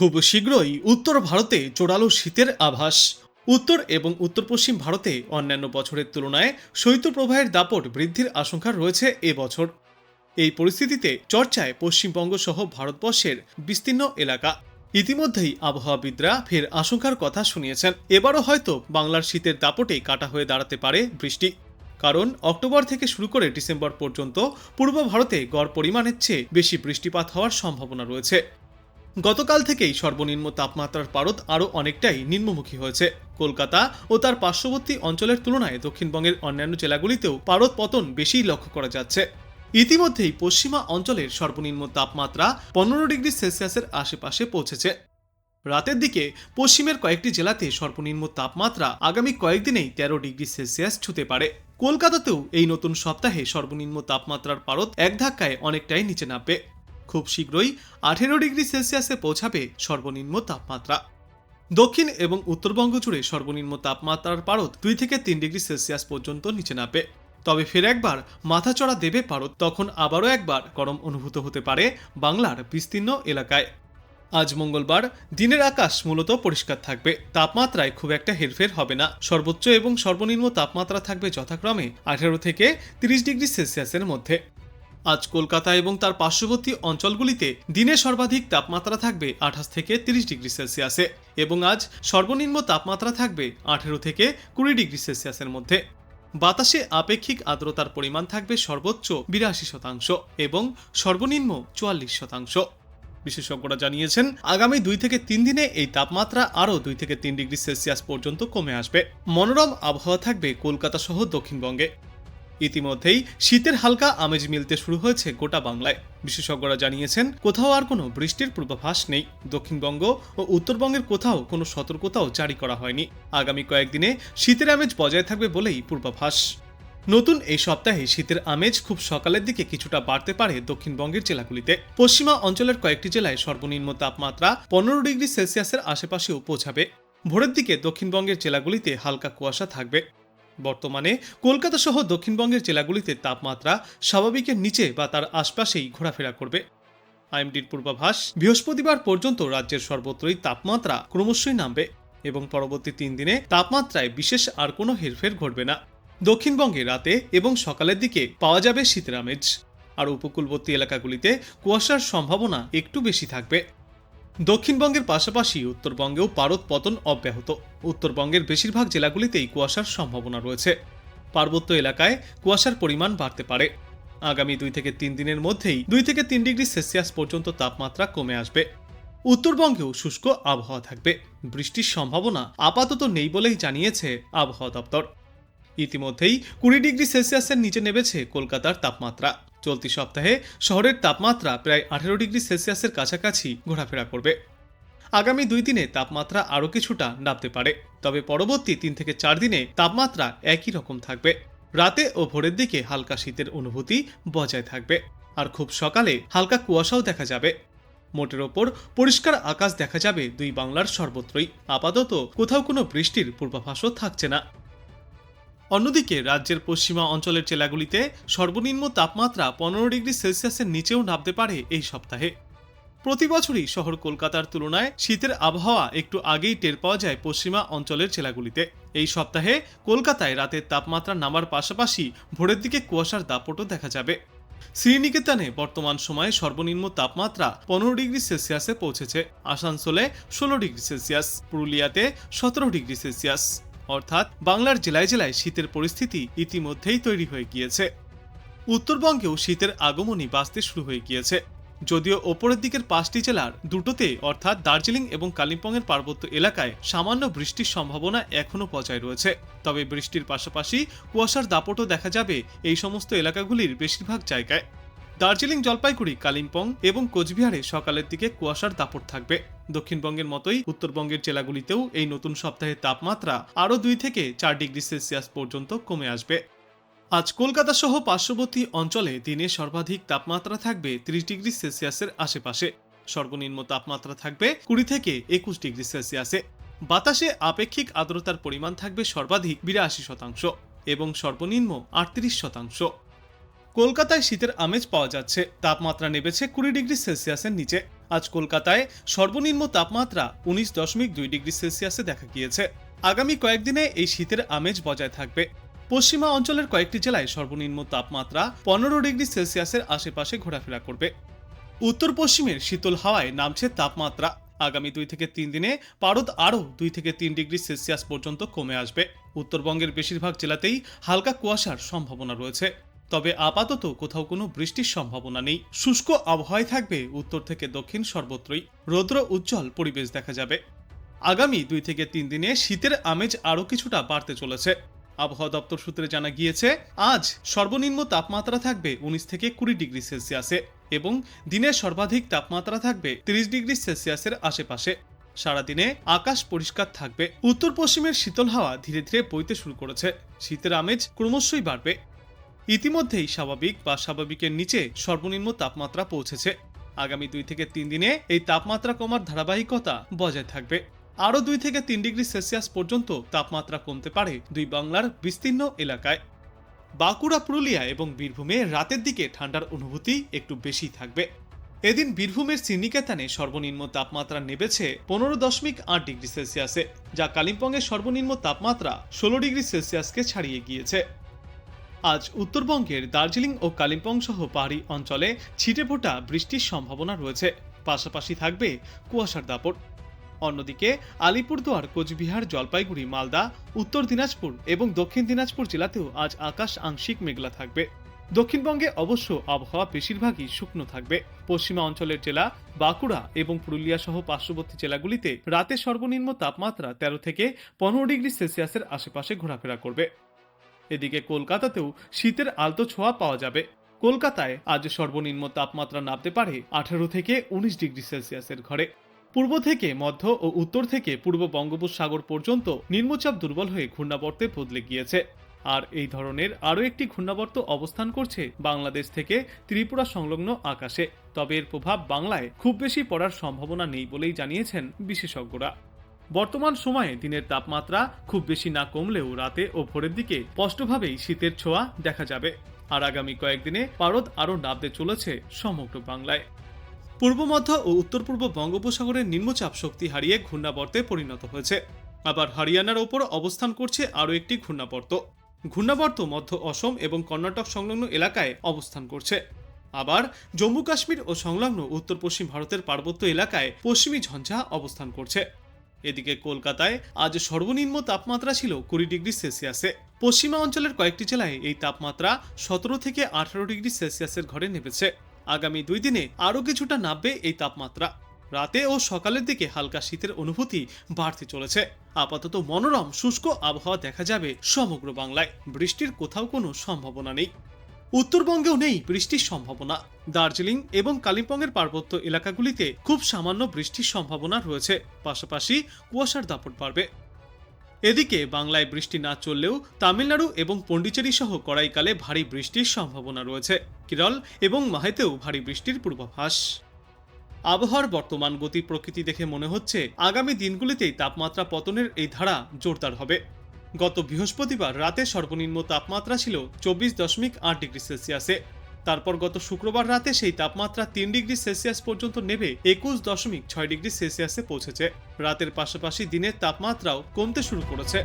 খুব শীঘ্রই উত্তর ভারতে জোরালো শীতের আভাস। উত্তর এবং উত্তর পশ্চিম ভারতে অন্যান্য বছরের তুলনায় শৈত্যপ্রবাহের দাপট বৃদ্ধির আশঙ্কা রয়েছে এবছর এই পরিস্থিতিতে চর্চায় পশ্চিমবঙ্গ সহ ভারতবর্ষের বিস্তীর্ণ এলাকা। ইতিমধ্যেই আবহাওয়াবিদরা ফের আশঙ্কার কথা শুনিয়েছেন। এবারও হয়তো বাংলার শীতের দাপটে কাটা হয়ে দাঁড়াতে পারে বৃষ্টি। কারণ অক্টোবর থেকে শুরু করে ডিসেম্বর পর্যন্ত পূর্ব ভারতে গড় পরিমাণের চেয়ে বেশি বৃষ্টিপাত হওয়ার সম্ভাবনা রয়েছে। গতকাল থেকেই সর্বনিম্ন তাপমাত্রার পারদ আরও অনেকটাই নিম্নমুখী হয়েছে। কলকাতা ও তার পার্শ্ববর্তী অঞ্চলের তুলনায় দক্ষিণবঙ্গের অন্যান্য জেলাগুলিতেও পারদ পতন বেশিই লক্ষ্য করা যাচ্ছে। ইতিমধ্যেই পশ্চিমা অঞ্চলের সর্বনিম্ন তাপমাত্রা পনেরো ডিগ্রি সেলসিয়াসের আশেপাশে পৌঁছেছে। রাতের দিকে পশ্চিমের কয়েকটি জেলাতে সর্বনিম্ন তাপমাত্রা আগামী কয়েকদিনেই তেরো ডিগ্রি সেলসিয়াস ছুতে পারে। কলকাতাতেও এই নতুন সপ্তাহে সর্বনিম্ন তাপমাত্রার পারদ এক ধাক্কায় অনেকটাই নিচে নামবে। খুব শীঘ্রই আঠেরো ডিগ্রি সেলসিয়াসে পৌঁছাবে সর্বনিম্ন তাপমাত্রা। দক্ষিণ এবং উত্তরবঙ্গ জুড়ে সর্বনিম্ন তাপমাত্রার পারদ দুই থেকে তিন ডিগ্রি সেলসিয়াস পর্যন্ত নিচে নামবে। তবে ফের একবার মাথাচড়া দেবে পারদ, তখন আবারও একবার গরম অনুভূত হতে পারে বাংলার বিস্তীর্ণ এলাকায়। আজ মঙ্গলবার দিনের আকাশ মূলত পরিষ্কার থাকবে, তাপমাত্রায় খুব একটা হেরফের হবে না। সর্বোচ্চ এবং সর্বনিম্ন তাপমাত্রা থাকবে যথাক্রমে আঠেরো থেকে তিরিশ ডিগ্রি সেলসিয়াসের মধ্যে। আজ কলকাতা এবং তার পার্শ্ববর্তী অঞ্চলগুলিতে দিনে সর্বাধিক তাপমাত্রা থাকবে আঠাশ থেকে তিরিশ ডিগ্রি সেলসিয়াসে এবং আজ সর্বনিম্ন তাপমাত্রা থাকবে আঠেরো থেকে কুড়ি ডিগ্রি সেলসিয়াসের মধ্যে। বাতাসে আপেক্ষিক আর্দ্রতার পরিমাণ থাকবে সর্বোচ্চ বিরাশি শতাংশ এবং সর্বনিম্ন চুয়াল্লিশ শতাংশ। বিশেষজ্ঞরা জানিয়েছেন, আগামী দুই থেকে তিন দিনে এই তাপমাত্রা আরও দুই থেকে তিন ডিগ্রি সেলসিয়াস পর্যন্ত কমে আসবে। মনোরম আবহাওয়া থাকবে কলকাতা সহ দক্ষিণবঙ্গে। ইতিমধ্যেই শীতের হালকা আমেজ মিলতে শুরু হয়েছে গোটা বাংলায়। বিশেষজ্ঞরা জানিয়েছেন, কোথাও আর কোনো বৃষ্টির পূর্বাভাস নেই। দক্ষিণবঙ্গ ও উত্তরবঙ্গের কোথাও কোনো সতর্কতাও জারি করা হয়নি। আগামী কয়েকদিনে শীতের আমেজ বজায় থাকবে বলেই পূর্বাভাস। নতুন এই সপ্তাহে শীতের আমেজ খুব সকালের দিকে কিছুটা বাড়তে পারে দক্ষিণবঙ্গের জেলাগুলিতে। পশ্চিমা অঞ্চলের কয়েকটি জেলায় সর্বনিম্ন তাপমাত্রা পনেরো ডিগ্রি সেলসিয়াসের আশেপাশেও পৌঁছাবে। ভোরের দিকে দক্ষিণবঙ্গের জেলাগুলিতে হালকা কুয়াশা থাকবে। বর্তমানে কলকাতা সহ দক্ষিণবঙ্গের জেলাগুলিতে তাপমাত্রা স্বাভাবিকের নিচে বা তার আশপাশেই ঘোরাফেরা করবে। আইএমডির পূর্বাভাস, বৃহস্পতিবার পর্যন্ত রাজ্যের সর্বত্রই তাপমাত্রা ক্রমশই নামবে এবং পরবর্তী তিন দিনে তাপমাত্রায় বিশেষ আর কোনো হেরফের ঘটবে না। দক্ষিণবঙ্গে রাতে এবং সকালের দিকে পাওয়া যাবে শীতের আমেজ। আর উপকূলবর্তী এলাকাগুলিতে কুয়াশার সম্ভাবনা একটু বেশি থাকবে। দক্ষিণবঙ্গের পাশাপাশি উত্তরবঙ্গেও পারদ পতন অব্যাহত। উত্তরবঙ্গের বেশিরভাগ জেলাগুলিতেই কুয়াশার সম্ভাবনা রয়েছে। পার্বত্য এলাকায় কুয়াশার পরিমাণ বাড়তে পারে। আগামী দুই থেকে তিন দিনের মধ্যেই দুই থেকে তিন ডিগ্রি সেলসিয়াস পর্যন্ত তাপমাত্রা কমে আসবে। উত্তরবঙ্গেও শুষ্ক আবহাওয়া থাকবে। বৃষ্টির সম্ভাবনা আপাতত নেই বলেই জানিয়েছে আবহাওয়া দপ্তর। ইতিমধ্যেই কুড়ি ডিগ্রি সেলসিয়াসের নিচে নেমেছে কলকাতার তাপমাত্রা। চলতি সপ্তাহে শহরের তাপমাত্রা প্রায় আঠেরো ডিগ্রি সেলসিয়াসের কাছাকাছি ঘোরাফেরা করবে। আগামী দুই দিনে তাপমাত্রা আরও কিছুটা নামতে পারে, তবে পরবর্তী তিন থেকে চার দিনে তাপমাত্রা একই রকম থাকবে। রাতে ও ভোরের দিকে হালকা শীতের অনুভূতি বজায় থাকবে, আর খুব সকালে হালকা কুয়াশাও দেখা যাবে। মোটের ওপর পরিষ্কার আকাশ দেখা যাবে দুই বাংলার সর্বত্রই। আপাতত কোথাও কোনো বৃষ্টির পূর্বাভাসও থাকছে না। অন্যদিকে রাজ্যের পশ্চিমা অঞ্চলের জেলাগুলিতে সর্বনিম্ন তাপমাত্রা পনেরো ডিগ্রি সেলসিয়াসের নিচেও নামতে পারে এই সপ্তাহে। প্রতি বছরই শহর কলকাতার তুলনায় শীতের আবহাওয়া একটু আগেই টের পাওয়া যায় পশ্চিমা অঞ্চলের জেলাগুলিতে। এই সপ্তাহে কলকাতায় রাতের তাপমাত্রা নামার পাশাপাশি ভোরের দিকে কুয়াশার দাপটও দেখা যাবে। শ্রীনিকেতনে বর্তমান সময়ে সর্বনিম্ন তাপমাত্রা পনেরো ডিগ্রি সেলসিয়াসে পৌঁছেছে। আসানসোলে ষোলো ডিগ্রি সেলসিয়াস, পুরুলিয়াতে সতেরো ডিগ্রি সেলসিয়াস। অর্থাৎ বাংলার জেলায় জেলায় শীতের পরিস্থিতি ইতিমধ্যেই তৈরি হয়ে গিয়েছে। উত্তরবঙ্গেও শীতের আগমনই বাঁচতে শুরু হয়ে গিয়েছে। যদিও ওপরের দিকের পাঁচটি জেলার দুটোতে, অর্থাৎ দার্জিলিং এবং কালিম্পংয়ের পার্বত্য এলাকায় সামান্য বৃষ্টির সম্ভাবনা এখনও বজায় রয়েছে। তবে বৃষ্টির পাশাপাশি কুয়াশার দাপটও দেখা যাবে এই সমস্ত এলাকাগুলির বেশিরভাগ জায়গায়। দার্জিলিং জলপাইগুড়ি, কালিম্পং এবং কোচবিহারে সকালের দিকে কুয়াশার দাপট থাকবে। দক্ষিণবঙ্গের মতোই উত্তরবঙ্গের জেলাগুলিতেও এই নতুন সপ্তাহের তাপমাত্রা আরও দুই থেকে চার ডিগ্রি সেলসিয়াস পর্যন্ত কমে আসবে। আজ কলকাতা সহ পার্শ্ববর্তী অঞ্চলে দিনে সর্বাধিক তাপমাত্রা থাকবে ত্রিশ ডিগ্রি সেলসিয়াসের আশেপাশে। সর্বনিম্ন তাপমাত্রা থাকবে কুড়ি থেকে একুশ ডিগ্রি সেলসিয়াসে। বাতাসে আপেক্ষিক আর্দ্রতার পরিমাণ থাকবে সর্বাধিক বিরাশি শতাংশ এবং সর্বনিম্ন আটত্রিশ শতাংশ। কলকাতায় শীতের আমেজ পাওয়া যাচ্ছে। তাপমাত্রা নেমেছে কুড়ি ডিগ্রি সেলসিয়াসের নিচে। আজ কলকাতায় সর্বনিম্ন তাপমাত্রা উনিশ দশমিক দুই ডিগ্রি সেলসিয়াসে দেখা গিয়েছে। আগামী কয়েকদিনে এই শীতের আমেজ বজায় থাকবে। পশ্চিমা অঞ্চলের কয়েকটি জেলায় সর্বনিম্ন তাপমাত্রা পনেরো ডিগ্রি সেলসিয়াসের আশেপাশে ঘোরাফেরা করবে। উত্তর পশ্চিমের শীতল হাওয়ায় নামছে তাপমাত্রা। আগামী দুই থেকে তিন দিনে পারদ আরও দুই থেকে তিন ডিগ্রি সেলসিয়াস পর্যন্ত কমে আসবে। উত্তরবঙ্গের বেশিরভাগ জেলাতেই হালকা কুয়াশার সম্ভাবনা রয়েছে। তবে আপাতত কোথাও কোনো বৃষ্টির সম্ভাবনা নেই। শুষ্ক আবহাওয়ায় থাকবে উত্তর থেকে দক্ষিণ সর্বত্রই। রৌদ্র উজ্জ্বল পরিবেশ দেখা যাবে। আগামী দুই থেকে তিন দিনে শীতের আমেজ আরও কিছুটা বাড়তে চলেছে। আবহাওয়া দপ্তর সূত্রে জানা গিয়েছে, আজ সর্বনিম্ন তাপমাত্রা থাকবে উনিশ থেকে কুড়ি ডিগ্রি সেলসিয়াসে এবং দিনের সর্বাধিক তাপমাত্রা থাকবে তিরিশ ডিগ্রি সেলসিয়াসের আশেপাশে। সারাদিনে আকাশ পরিষ্কার থাকবে। উত্তর পশ্চিমের শীতল হাওয়া ধীরে ধীরে বইতে শুরু করেছে। শীতের আমেজ ক্রমশই বাড়বে। ইতিমধ্যেই স্বাভাবিক বা স্বাভাবিকের নিচে সর্বনিম্ন তাপমাত্রা পৌঁছেছে। আগামী দুই থেকে তিন দিনে এই তাপমাত্রা কমার ধারাবাহিকতা বজায় থাকবে। আরও দুই থেকে তিন ডিগ্রি সেলসিয়াস পর্যন্ত তাপমাত্রা কমতে পারে দুই বাংলার বিস্তীর্ণ এলাকায়। বাঁকুড়া, পুরুলিয়া এবং বীরভূমে রাতের দিকে ঠান্ডার অনুভূতি একটু বেশি থাকবে। এদিন বীরভূমের সিন্নিকেতানে সর্বনিম্ন তাপমাত্রা নেমেছে পনেরো দশমিক আট ডিগ্রি সেলসিয়াসে, যা কালিম্পংয়ের সর্বনিম্ন তাপমাত্রা ষোলো ডিগ্রি সেলসিয়াসকে ছাড়িয়ে গিয়েছে। আজ উত্তরবঙ্গের দার্জিলিং ও কালিম্পং সহ পাহাড়ি অঞ্চলে ছিটে ফোটা বৃষ্টির সম্ভাবনা রয়েছে। পাশাপাশি থাকবে কুয়াশার দাপট। অন্যদিকে আলিপুরদুয়ার, কোচবিহার, জলপাইগুড়ি, মালদা, উত্তর দিনাজপুর এবং দক্ষিণ দিনাজপুর জেলাতেও আজ আকাশ আংশিক মেঘলা থাকবে। দক্ষিণবঙ্গে অবশ্য আবহাওয়া বেশিরভাগই শুকনো থাকবে। পশ্চিমা অঞ্চলের জেলা বাঁকুড়া এবং পুরুলিয়া সহ পার্শ্ববর্তী জেলাগুলিতে রাতে সর্বনিম্ন তাপমাত্রা তেরো থেকে পনেরো ডিগ্রি সেলসিয়াসের আশেপাশে ঘোরাফেরা করবে। এদিকে কলকাতাতেও শীতের আলতো ছোঁয়া পাওয়া যাবে। কলকাতায় আজ সর্বনিম্ন তাপমাত্রা নামতে পারে আঠারো থেকে উনিশ ডিগ্রি সেলসিয়াসের ঘরে। পূর্ব থেকে মধ্য ও উত্তর থেকে পূর্ব বঙ্গোপসাগর পর্যন্ত নিম্নচাপ দুর্বল হয়ে ঘূর্ণাবর্তে বদলে গিয়েছে। আর এই ধরনের আরও একটি ঘূর্ণাবর্ত অবস্থান করছে বাংলাদেশ থেকে ত্রিপুরা সংলগ্ন আকাশে। তবে এর প্রভাব বাংলায় খুব বেশি পড়ার সম্ভাবনা নেই বলেই জানিয়েছেন বিশেষজ্ঞরা। বর্তমান সময়ে দিনের তাপমাত্রা খুব বেশি না কমলেও রাতে ও ভোরের দিকে স্পষ্টভাবেই শীতের ছোঁয়া দেখা যাবে। আর আগামী কয়েকদিনে পারদ আরও নামতে চলেছে সমগ্র বাংলায়। পূর্ব মধ্য ও উত্তর পূর্ব বঙ্গোপসাগরের নিম্নচাপ শক্তি হারিয়ে ঘূর্ণাবর্তে পরিণত হয়েছে। আবার হরিয়ানার ওপর অবস্থান করছে আরও একটি ঘূর্ণাবর্ত। ঘূর্ণাবর্ত মধ্য অসম এবং কর্ণাটক সংলগ্ন এলাকায় অবস্থান করছে। আবার জম্মু কাশ্মীর ও সংলগ্ন উত্তর পশ্চিম ভারতের পার্বত্য এলাকায় পশ্চিমী ঝঞ্ঝা অবস্থান করছে। এদিকে কলকাতায় আজ সর্বনিম্ন তাপমাত্রা ছিল কুড়ি ডিগ্রি সেলসিয়াসে। পশ্চিমা অঞ্চলের কয়েকটি জেলায় এই তাপমাত্রা সতেরো থেকে আঠারো ডিগ্রি সেলসিয়াসের ঘরে নেমেছে। আগামী দুই দিনে আরও কিছুটা নামবে এই তাপমাত্রা। রাতে ও সকালের দিকে হালকা শীতের অনুভূতি বাড়তে চলেছে। আপাতত মনোরম, শুষ্ক আবহাওয়া দেখা যাবে সমগ্র বাংলায়। বৃষ্টির কোথাও কোনো সম্ভাবনা নেই। উত্তরবঙ্গেও নেই বৃষ্টির সম্ভাবনা। দার্জিলিং এবং কালিম্পংয়ের পার্বত্য এলাকাগুলিতে খুব সামান্য বৃষ্টির সম্ভাবনা রয়েছে, পাশাপাশি কুয়াশার দাপট বাড়বে। এদিকে বাংলায় বৃষ্টি না চললেও তামিলনাড়ু এবং পন্ডিচেরি সহ কড়াইকালে ভারী বৃষ্টির সম্ভাবনা রয়েছে। কেরল এবং মাহেতেও ভারী বৃষ্টির পূর্বাভাস। আবহাওয়ার বর্তমান গতি প্রকৃতি দেখে মনে হচ্ছে, আগামী দিনগুলিতেই তাপমাত্রা পতনের এই ধারা জোরদার হবে। গত বৃহস্পতিবার রাতে সর্বনিম্ন তাপমাত্রা ছিল চব্বিশ দশমিক আট ডিগ্রি সেলসিয়াসে। তারপর গত শুক্রবার রাতে সেই তাপমাত্রা তিন ডিগ্রি সেলসিয়াস পর্যন্ত নেমে একুশ দশমিক ছয় ডিগ্রি সেলসিয়াসে পৌঁছেছে। রাতের পাশাপাশি দিনের তাপমাত্রাও কমতে শুরু করেছে।